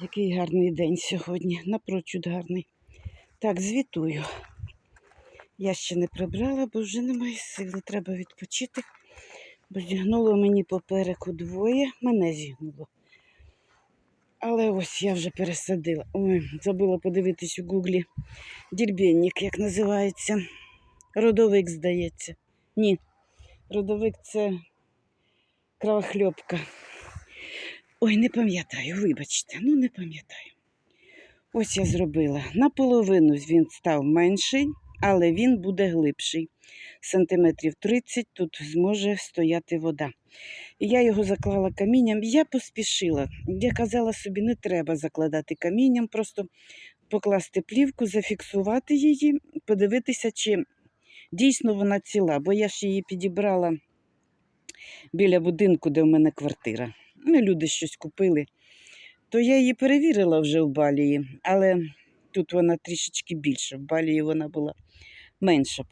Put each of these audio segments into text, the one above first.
Який гарний день сьогодні, напрочуд гарний. Так, звітую. Я ще не прибрала, бо вже немає сили. Треба відпочити. Бо зігнуло мені попереку двоє, мене зігнуло. Але ось я вже пересадила. Ой, забула подивитись у гуглі. Дільбєнник, як називається. Родовик, здається. Ні. Родовик це кровохльопка. Ой, не пам'ятаю, вибачте, ну не пам'ятаю. Ось я зробила. Наполовину він став менший, але він буде глибший. Сантиметрів 30 тут зможе стояти вода. Я його заклала камінням. Я поспішила. Я казала собі, не треба закладати камінням, просто покласти плівку, зафіксувати її, подивитися, чи дійсно вона ціла, бо я ж її підібрала біля будинку, де в мене квартира. Ну, люди щось купили. То я її перевірила вже в балії, але тут вона трішечки більша. В балії вона була менша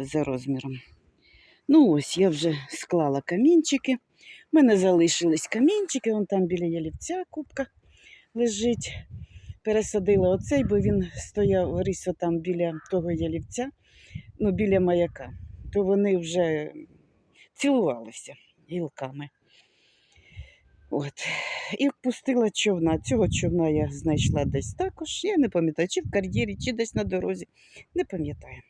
за розміром. Ну ось я вже склала камінчики. У мене залишились камінчики, вон там біля ялівця кубка лежить. Пересадила оцей, бо він стояв ріс там біля того ялівця, ну, біля маяка. То вони вже цілувалися гілками. От. І впустила човна. Цього човна я знайшла десь також. Я не пам'ятаю, чи в кар'єрі, чи десь на дорозі. Не пам'ятаю.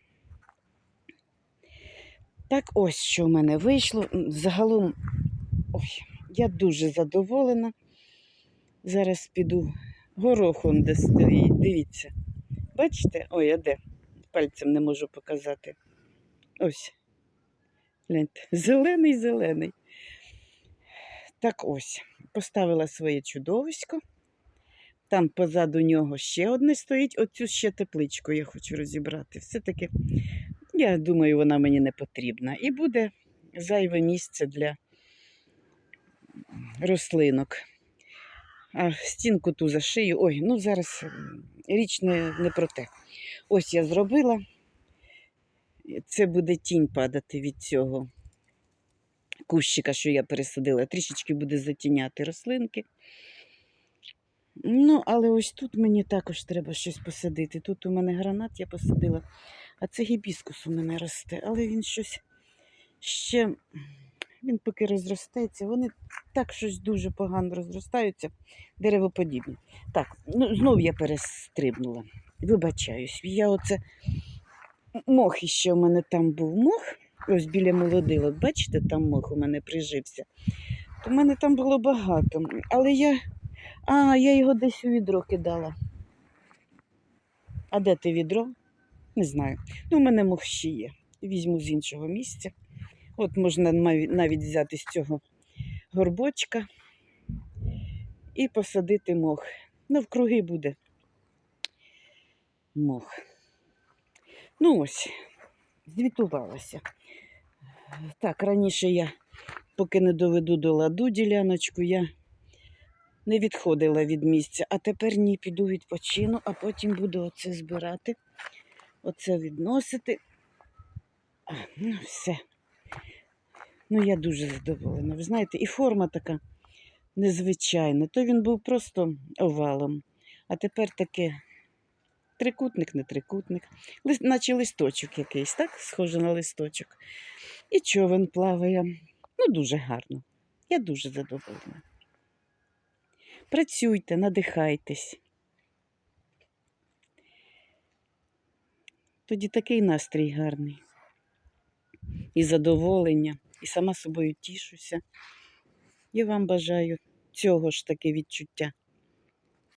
Так ось що в мене вийшло. Загалом, ой, я дуже задоволена. Зараз піду горохом де стоїть. Дивіться. Бачите? Ой, а де? Пальцем не можу показати. Ось. Гляньте, зелений, зелений. Так ось, поставила своє чудовисько. Там позаду нього ще одне стоїть. Оцю ще тепличку я хочу розібрати. Все-таки, я думаю, вона мені не потрібна. І буде зайве місце для рослинок. А стінку ту зашию. Ой, ну зараз річ не, не про те. Ось я зробила. Це буде тінь падати від цього кущика, що я пересадила. Трішечки буде затіняти рослинки. Ну, але ось тут мені також треба щось посадити. Тут у мене гранат я посадила, а це гібіскус у мене росте, але він щось ще, він поки розростеться, вони так щось дуже погано розростаються, деревоподібні. Так, ну знов я перестрибнула. Вибачаюсь, я оце мох іще у мене там був мох. Ось біля молодилок, бачите, там мох у мене прижився. То в мене там було багато. Але я. А, я його десь у відро кидала. А де ти відро? Не знаю. Ну, у мене мох ще є. Візьму з іншого місця. От можна навіть взяти з цього горбочка і посадити мох. Навкруги буде мох. Ну ось, звітувалася. Так, раніше я, поки не доведу до ладу діляночку, я не відходила від місця, а тепер ні, піду відпочину, а потім буду оце збирати, оце відносити. А, ну, все. Ну, я дуже задоволена. Ви знаєте, і форма така незвичайна. То він був просто овалом, а тепер таке трикутник, не трикутник, лист, наче листочок якийсь, так? Схоже на листочок. І човен плаває. Ну, дуже гарно. Я дуже задоволена. Працюйте, надихайтесь. Тоді такий настрій гарний. І задоволення, і сама собою тішуся. Я вам бажаю цього ж таки відчуття.